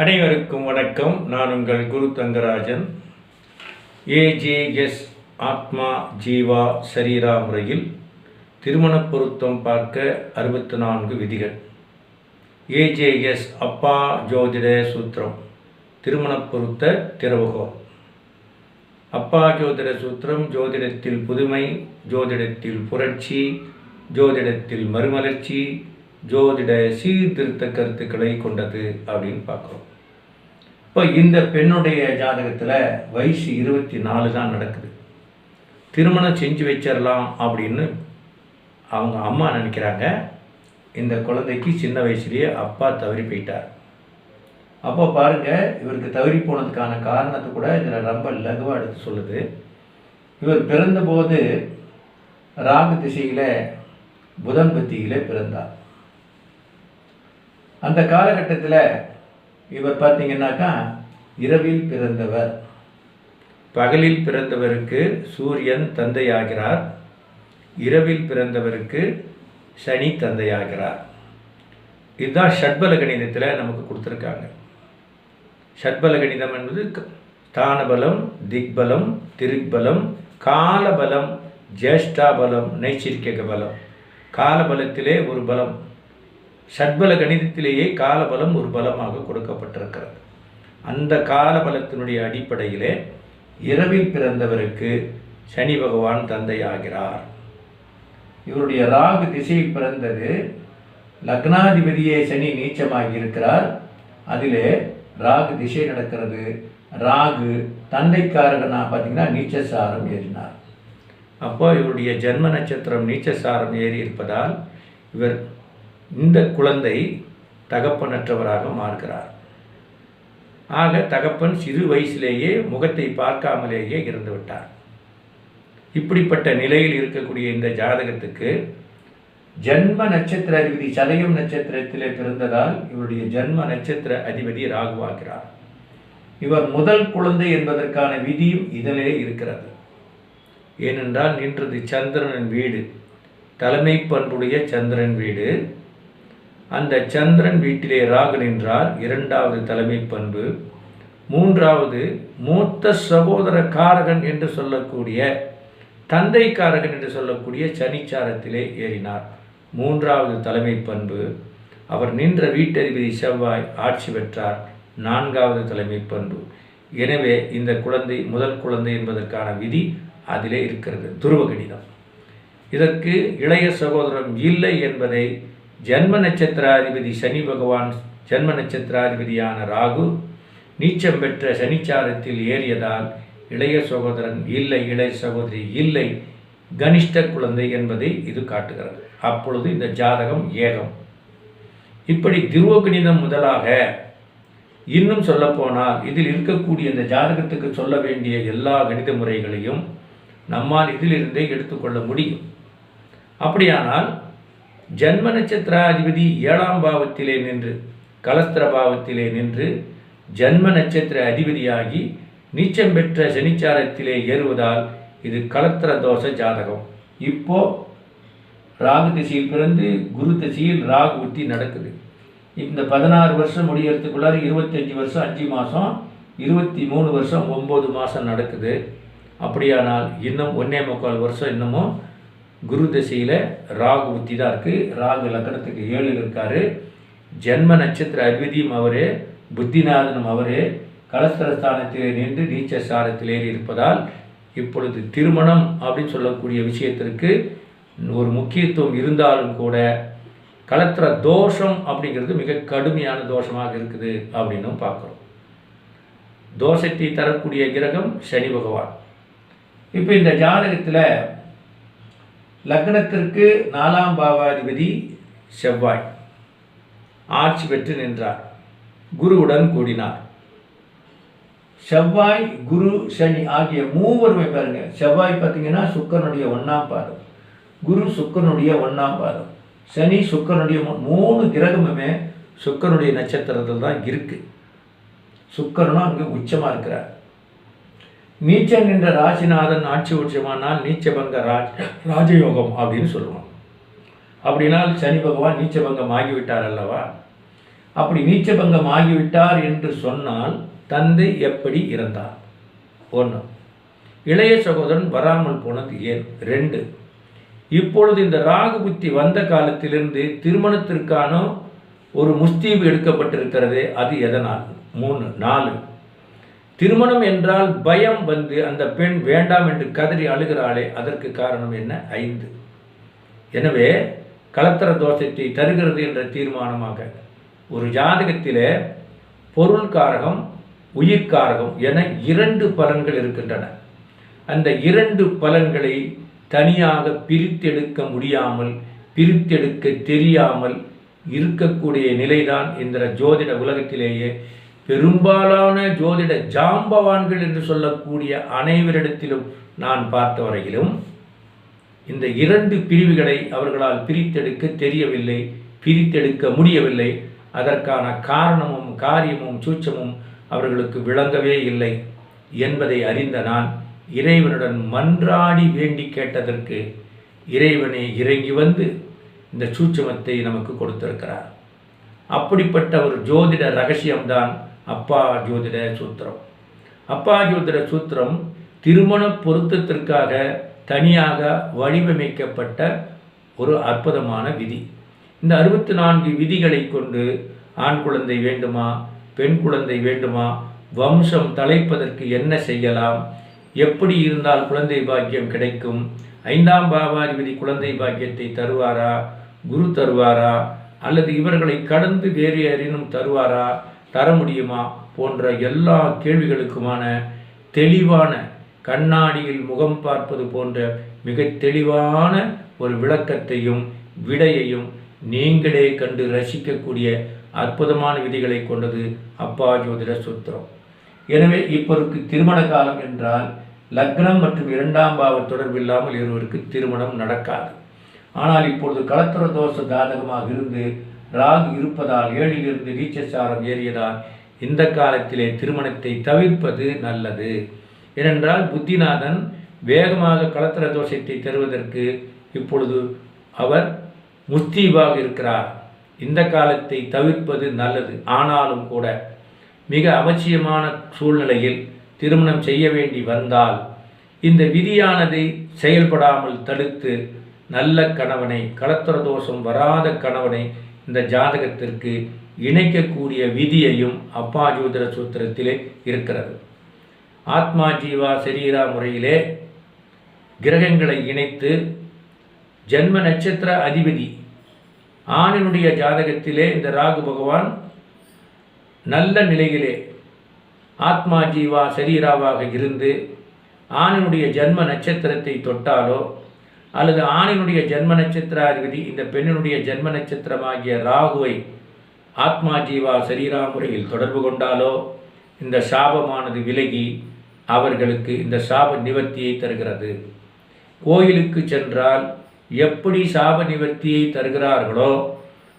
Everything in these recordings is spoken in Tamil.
அனைவருக்கும் வணக்கம். நான் உங்கள் குரு தங்கராஜன். ஏஜேஎஸ் ஆத்மா ஜீவா சரீரா முறையில் திருமண பொருத்தம் பார்க்க அறுபத்தி நான்கு விதிகள். ஏஜேஎஸ் அப்பா ஜோதிட சூத்திரம். திருமண பொருத்த திறவுகோல் அப்பா ஜோதிட சூத்திரம் ஜோதிடத்தில் புதுமை ஜோதிடத்தில் புரட்சி ஜோதிடத்தில் மறுமலர்ச்சி ஜோதிட சீர்திருத்த கருத்துக்களை கொண்டது அப்படின்னு பார்க்குறோம். இப்போ இந்த பெண்ணுடைய ஜாதகத்தில் வயசு இருபத்தி நாலு தான் நடக்குது. திருமணம் செஞ்சு வச்சிடலாம் அப்படின்னு அவங்க அம்மா நினைக்கிறாங்க. இந்த குழந்தைக்கு சின்ன வயசுலேயே அப்பா தவறி போயிட்டார். அப்போ பாருங்கள் இவருக்கு தவறி போனதுக்கான காரணத்தை கூட இதில் ரொம்ப லகுவாக எடுத்து சொல்லுது. இவர் பிறந்தபோது ராகு திசையில் புதன் பத்தியில் பிறந்தார். அந்த காலகட்டத்தில் இவர் பார்த்தீங்கன்னாக்கா இரவில் பிறந்தவர். பகலில் பிறந்தவருக்கு சூரியன் தந்தையாகிறார். இரவில் பிறந்தவருக்கு சனி தந்தையாகிறார். இதுதான் ஷட்பல கணிதத்தில் நமக்கு கொடுத்துருக்காங்க. ஷட்பல கணிதம் என்பது க- ஸ்தானபலம் திக்பலம் திருக்பலம் காலபலம் ஜேஷ்டாபலம் நைச்சிரிக்க பலம். காலபலத்திலே ஒரு பலம். ஷட்பல கணிதத்திலேயே காலபலம் ஒரு பலமாக கொடுக்கப்பட்டிருக்கிறது. அந்த காலபலத்தினுடைய அடிப்படையிலே இரவில் பிறந்தவருக்கு சனி பகவான் தந்தையாகிறார். இவருடைய ராகு திசையில் பிறந்தது லக்னாதிபதியே சனி நீச்சமாகி இருக்கிறார் அதிலே ராகு திசை நடக்கிறது. ராகு தந்தைக்காரகனா பார்த்தீங்கன்னா நீச்சசாரம் ஏறினார். அப்போ இவருடைய ஜென்ம நட்சத்திரம் நீச்சசாரம் ஏறி இருப்பதால் இவர் இந்த குழந்தை தகப்பனற்றவராக மாறுகிறார். ஆக தகப்பன் சிறு வயசிலேயே முகத்தை பார்க்காமலேயே இறந்து விட்டார் இப்படிப்பட்ட நிலையில் இருக்கக்கூடிய இந்த ஜாதகத்துக்கு ஜென்ம நட்சத்திர அதிபதி சதயம் நட்சத்திரத்திலே பிறந்ததால் இவருடைய ஜென்ம நட்சத்திர அதிபதி ராகுவாகிறார். இவர் முதல் குழந்தை என்பதற்கான விதியும் இதிலே இருக்கிறது. ஏனென்றால் நின்றது சந்திரனின் வீடு தலைமை பண்புடைய சந்திரன் வீடு. அந்த சந்திரன் வீட்டிலே ராகு நின்றால் இரண்டாவது தலைமை பண்பு. மூன்றாவது மூத்த சகோதர காரகன் என்று சொல்லக்கூடிய தந்தை காரகன் என்று சொல்லக்கூடிய சனிச்சாரத்திலே ஏறினார். மூன்றாவது தலைமை பண்பு அவர் நின்ற வீட்டதிபதி செவ்வாய் ஆட்சி பெற்றார். நான்காவது தலைமை பண்பு. எனவே இந்த குழந்தை முதல் குழந்தை என்பதற்கான விதி அதிலே இருக்கிறது துருவ கணிதம் இதற்கு இளைய சகோதரம் இல்லை என்பதை ஜன்ம நட்சத்திராதிபதி சனி பகவான் ஜன்ம நட்சத்திராதிபதியான ராகு நீச்சம் பெற்ற சனிச்சாரத்தில் ஏறியதால் இளைய சகோதரன் இல்லை இளைய சகோதரி இல்லை கனிஷ்ட குழந்தை என்பதை இது காட்டுகிறது. அப்பொழுது இந்த ஜாதகம் ஏகம். இப்படி திருவ கணிதம் முதலாக இன்னும் சொல்லப்போனால் இதில் இருக்கக்கூடிய இந்த ஜாதகத்துக்கு சொல்ல வேண்டிய எல்லா கணித முறைகளையும் நம்மால் இதிலிருந்தே எடுத்துக்கொள்ள முடியும். அப்படியானால் ஜன்ம நட்சத்திராதிபதி ஏழாம் பாவத்திலே நின்று கலஸ்திர பாவத்திலே நின்று ஜன்ம நட்சத்திர அதிபதியாகி நீச்சம் பெற்ற சனிச்சாரத்திலே ஏறுவதால் இது கலத்திர தோஷ ஜாதகம். இப்போ ராகு திசையில் பிறந்து குரு திசையில் ராகு உத்தி நடக்குது. இந்த பதினாறு வருஷம் முடியறதுக்குள்ளார இருபத்தஞ்சி வருஷம் அஞ்சு மாதம் இருபத்தி மூணு வருஷம் ஒம்பது மாதம் நடக்குது. அப்படியானால் இன்னும் ஒன்றே முக்கால் வருஷம் இன்னமும் குரு திசையில் ராகு புத்தி தான் இருக்குது ராகு லக்கணத்துக்கு ஏழில் இருக்கார். ஜென்ம நட்சத்திர அதிபதியும் அவரே புத்திநாதனும் அவரே. கலஸ்தரஸ்தானத்திலே நின்று நீச்ச ஸ்தானத்தில் ஏறி இருப்பதால் இப்பொழுது திருமணம் அப்படின்னு சொல்லக்கூடிய விஷயத்திற்கு ஒரு முக்கியத்துவம் இருந்தாலும் கூட கலத்திர தோஷம் அப்படிங்கிறது மிக கடுமையான தோஷமாக இருக்குது அப்படின்னும் பார்க்குறோம். தோஷத்தை தரக்கூடிய கிரகம் சனி பகவான். இப்போ இந்த ஜாதகத்தில் லக்னத்திற்கு நாலாம் பாவாதிபதி செவ்வாய். ஆட்சி பெற்று நின்றார். குருவுடன் கூடினார். செவ்வாய் குரு சனி ஆகிய மூவருமே பாருங்க. செவ்வாய் பார்த்தீங்கன்னா சுக்கரனுடைய ஒன்றாம் பாதம். குரு சுக்கரனுடைய ஒன்றாம் பாதம். சனி சுக்கரனுடைய மூணு கிரகமுமே சுக்கரனுடைய நட்சத்திரத்தில் தான் இருக்கு. சுக்கரனும் அங்கே உச்சமாக இருக்கிறார். நீச்சம் நின்ற ராசிநாதன் ஆட்சி உச்சமானால் நீச்சபங்க ராஜ் ராஜயோகம் அப்படின்னு சொல்லுவோம் அப்படினால் சனி பகவான் நீச்சபங்கம் ஆகிவிட்டார் அல்லவா? அப்படி நீச்சபங்கம் ஆகிவிட்டார் என்று சொன்னால் தந்தை எப்படி இறந்தார்? ஒன்று இளைய சகோதரன் வராமல் போனது ஏன்? ரெண்டு இப்பொழுது இந்த ராகு புத்தி வந்த காலத்திலிருந்து திருமணத்திற்கான ஒரு முஸ்தீபு எடுக்கப்பட்டிருக்கிறது அது எதனால்? மூணு நாலு திருமணம் என்றால் பயம் வந்து அந்த பெண் வேண்டாம் என்று கதறி அழுகிறாளே அதற்கு காரணம் என்ன? ஐந்து. எனவே கலத்தர தோஷத்தை தருகிறது என்ற தீர்மானமாக. ஒரு ஜாதகத்திலே பொருள் காரகம் உயிர்காரகம் என இரண்டு பலன்கள் இருக்கின்றன. அந்த இரண்டு பலன்களை தனியாக பிரித்தெடுக்க முடியாமல் பிரித்தெடுக்க தெரியாமல் இருக்கக்கூடிய நிலைதான் இந்த ஜோதிட உலகத்திலேயே பெரும்பாலான ஜோதிட ஜாம்பவான்கள் என்று சொல்லக்கூடிய அனைவரிடத்திலும் நான் பார்த்த வரையிலும் இந்த இரண்டு பிரிவுகளை அவர்களால் பிரித்தெடுக்க தெரியவில்லை பிரித்தெடுக்க முடியவில்லை. அதற்கான காரணமும் காரியமும் சூச்சமும் அவர்களுக்கு விளங்கவே இல்லை என்பதை அறிந்த நான் இறைவனுடன் மன்றாடி வேண்டி கேட்டதற்கு இறைவனை இறங்கி வந்து இந்த சூட்சமத்தை நமக்கு கொடுத்திருக்கிறார். அப்படிப்பட்ட ஒரு ஜோதிட ரகசியம்தான் அப்பா ஜோதிட சூத்திரம். அப்பா ஜோதிட சூத்திரம் திருமண பொருத்தத்திற்காக தனியாக வடிவமைக்கப்பட்ட ஒரு அற்புதமான விதி. இந்த அறுபத்தி நான்கு விதிகளை கொண்டு ஆண் குழந்தை வேண்டுமா பெண் குழந்தை வேண்டுமா வம்சம் தலைப்பதற்கு என்ன செய்யலாம் எப்படி இருந்தால் குழந்தை பாக்கியம் கிடைக்கும் ஐந்தாம் பாவாதிபதி குழந்தை பாக்கியத்தை தருவாரா குரு தருவாரா அல்லது இவர்களை கடந்து வேறு யாரேனும் தருவாரா தர முடியுமா போன்ற எல்லா கேள்விகளுக்குமான தெளிவான கண்ணாடியில் முகம் பார்ப்பது போன்ற மிக தெளிவான ஒரு விளக்கத்தையும் விடையையும் நீங்களே கண்டு ரசிக்கக்கூடிய அற்புதமான விதிகளை கொண்டது அப்பா ஜோதிட சுத்திரம். எனவே இப்பொருக்கு திருமண காலம் என்றால் லக்னம் மற்றும் இரண்டாம் பாவ தொடர்பு இல்லாமல் இருவருக்கு திருமணம் நடக்காது. ஆனால் இப்பொழுது கலத்திர தோஷ ஜாதகமாக இருந்து ராகு இருப்பதால் ஏழிலிருந்து நீச்சசாரம் ஏறியதால் இந்த காலத்திலே திருமணத்தை தவிர்ப்பது நல்லது. ஏனென்றால் புத்திநாதன் வேகமாக கலத்திர தோஷத்தை தருவதற்கு இப்பொழுது அவர் முஸ்தீபாக இருக்கிறார். இந்த காலத்தை தவிர்ப்பது நல்லது. ஆனாலும் கூட மிக அவசியமான சூழ்நிலையில் திருமணம் செய்ய வேண்டி வந்தால் இந்த விதியானதை செயல்படாமல் தடுத்து நல்ல கணவனை கலத்திர தோஷம் வராத கணவனை இந்த ஜாதகத்திற்கு இணைக்கக்கூடிய விதியையும் அப்பா ஜோதிட சூத்திரத்திலே இருக்கிறது. ஆத்மா ஜீவா சரீரா முறையிலே கிரகங்களை இணைத்து ஜென்ம நட்சத்திர அதிபதி ஆணினுடைய ஜாதகத்திலே இந்த ராகு பகவான் நல்ல நிலையிலே ஆத்மா ஜீவா சரீராவாக இருந்து ஆணினுடைய ஜென்ம நட்சத்திரத்தை தொட்டாலோ அல்லது ஆணினுடைய ஜென்ம நட்சத்திராதிபதி இந்த பெண்ணினுடைய ஜென்ம நட்சத்திரமாகிய ராகுவை ஆத்மா ஜீவா சரீரா முறையில் தொடர்பு கொண்டாலோ இந்த சாபமானது விலகி அவர்களுக்கு இந்த சாப நிவர்த்தியை தருகிறது. கோயிலுக்கு சென்றால் எப்படி சாப நிவர்த்தியை தருகிறார்களோ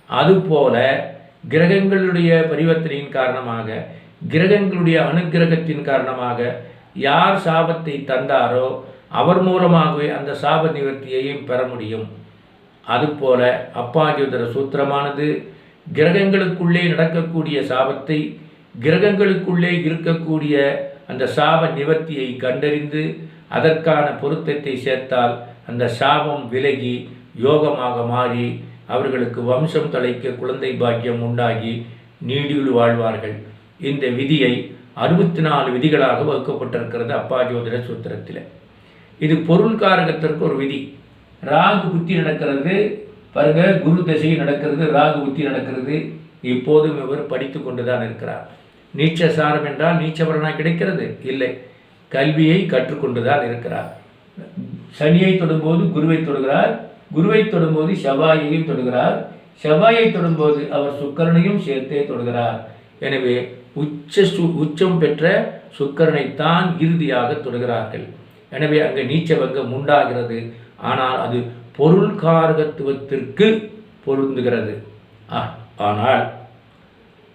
அதுபோல கிரகங்களுடைய பரிவர்த்தனையின் காரணமாக கிரகங்களுடைய அனுக்கிரகத்தின் காரணமாக யார் சாபத்தை தந்தாரோ அவர் மூலமாகவே அந்த சாப நிவர்த்தியையும் பெற முடியும். அதுபோல அப்பாஜோதர சூத்திரமானது கிரகங்களுக்குள்ளே நடக்கக்கூடிய சாபத்தை கிரகங்களுக்குள்ளே இருக்கக்கூடிய அந்த சாப நிவர்த்தியை கண்டறிந்து அதற்கான பொருத்தத்தை சேர்த்தால் அந்த சாபம் விலகி யோகமாக மாறி அவர்களுக்கு வம்சம் தலைக்க குழந்தை பாக்கியம் உண்டாகி நீடியுள் வாழ்வார்கள். இந்த விதியை அறுபத்தி நாலு விதிகளாக வகுக்கப்பட்டிருக்கிறது அப்பா ஜோதிட சூத்திரத்தில். இது பொருள் காரகத்திற்கு ஒரு விதி. ராகு புத்தி நடக்கிறது பாருங்க குரு தசை நடக்கிறது ராகு புத்தி நடக்கிறது இப்போதும் இவர் படித்து கொண்டு தான் இருக்கிறார். நீச்ச சாரம் என்றால் நீச்சபலனா கிடைக்கிறது? இல்லை. கல்வியை கற்றுக்கொண்டு தான் இருக்கிறார். சனியை தொடும்போது குருவை தொடுகிறார் குருவை தொடும்போது செவ்வாயையும் தொடுகிறார். செவ்வாயை தொடும்போது அவர் சுக்கரனையும் சேர்த்தே தொடுகிறார். எனவே உச்ச சு உச்சம் பெற்ற சுக்கரனைத்தான் இறுதியாக தொடுகிறார்கள். எனவே அங்கே நீச்சபங்கம் உண்டாகிறது. ஆனால் அது பொருள் காரகத்துவத்திற்கு பொருந்துகிறது. ஆ, ஆனால்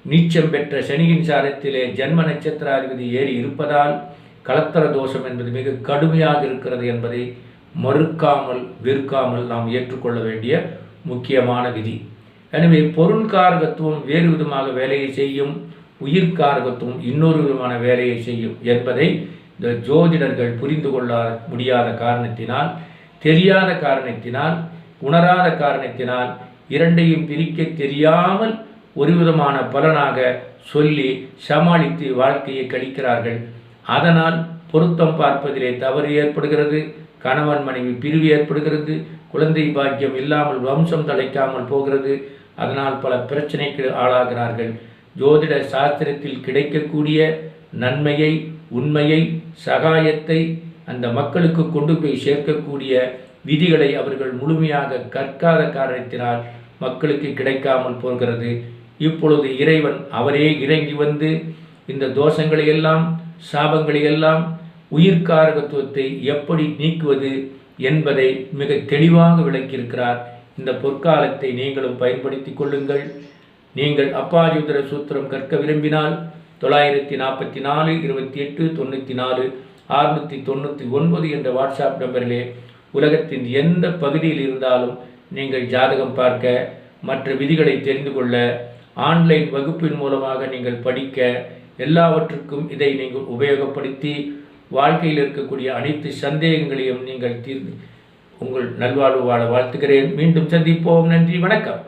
நீச்சம் பெற்ற சனியின் சாரத்திலே ஜென்ம நட்சத்திராதிபதி ஏறி இருப்பதால் கலத்தர தோஷம் என்பது மிக கடுமையாக இருக்கிறது என்பதை மறுக்காமல் விற்காமல் நாம் ஏற்றுக்கொள்ள வேண்டிய முக்கியமான விதி. எனவே பொருள் காரகத்துவம் வேறு விதமாக வேலையை செய்யும் உயிர் காரகத்துவம் இன்னொரு விதமான வேலையை செய்யும் என்பதை இந்த ஜோதிடர்கள் புரிந்து கொள்ள முடியாத காரணத்தினால் தெரியாத காரணத்தினால் உணராத காரணத்தினால் இரண்டையும் பிரிக்க தெரியாமல் ஒரு விதமான பலனாக சொல்லி சமாளித்து வாழ்க்கையை கழிக்கிறார்கள். அதனால் பொருத்தம் பார்ப்பதிலே தவறு ஏற்படுகிறது கணவன் மனைவி பிரிவு ஏற்படுகிறது குழந்தை பாக்கியம் இல்லாமல் வம்சம் தலைக்காமல் போகிறது. அதனால் பல பிரச்சனைக்கு ஆளாகிறார்கள். ஜோதிட சாஸ்திரத்தில் கிடைக்கக்கூடிய நன்மையை உண்மையை சகாயத்தை அந்த மக்களுக்கு கொண்டு போய் சேர்க்கக்கூடிய விதிகளை அவர்கள் முழுமையாக கற்காத காரணத்தினால் மக்களுக்கு கிடைக்காமல் போகிறது. இப்பொழுது இறைவன் அவரே இறங்கி வந்து இந்த தோஷங்களையெல்லாம் சாபங்களையெல்லாம் உயிர்காரகத்துவத்தை எப்படி நீக்குவது என்பதை மிக தெளிவாக விளக்கியிருக்கிறார். இந்த பொற்காலத்தை நீங்களும் பயன்படுத்தி கொள்ளுங்கள். நீங்கள் அப்பாஜுதர சூத்திரம் கற்க விரும்பினால் தொள்ளாயிரத்தி நாற்பத்தி நாலு இருபத்தி எட்டு தொண்ணூற்றி நாலு அறுநூற்றி தொண்ணூற்றி ஒன்பது என்ற வாட்ஸ்அப் நம்பரிலே உலகத்தின் எந்த பகுதியில் இருந்தாலும் நீங்கள் ஜாதகம் பார்க்க மற்ற விதிகளை தெரிந்து கொள்ள ஆன்லைன் வகுப்பின் மூலமாக நீங்கள் படிக்க எல்லாவற்றுக்கும் இதை நீங்கள் உபயோகப்படுத்தி வாழ்க்கையில் இருக்கக்கூடிய அனைத்து சந்தேகங்களையும் நீங்கள் தீர்ந்து உங்கள் நல்வாழ்வு வாழ வாழ்த்துகிறேன். மீண்டும் சந்திப்போம். நன்றி. வணக்கம்.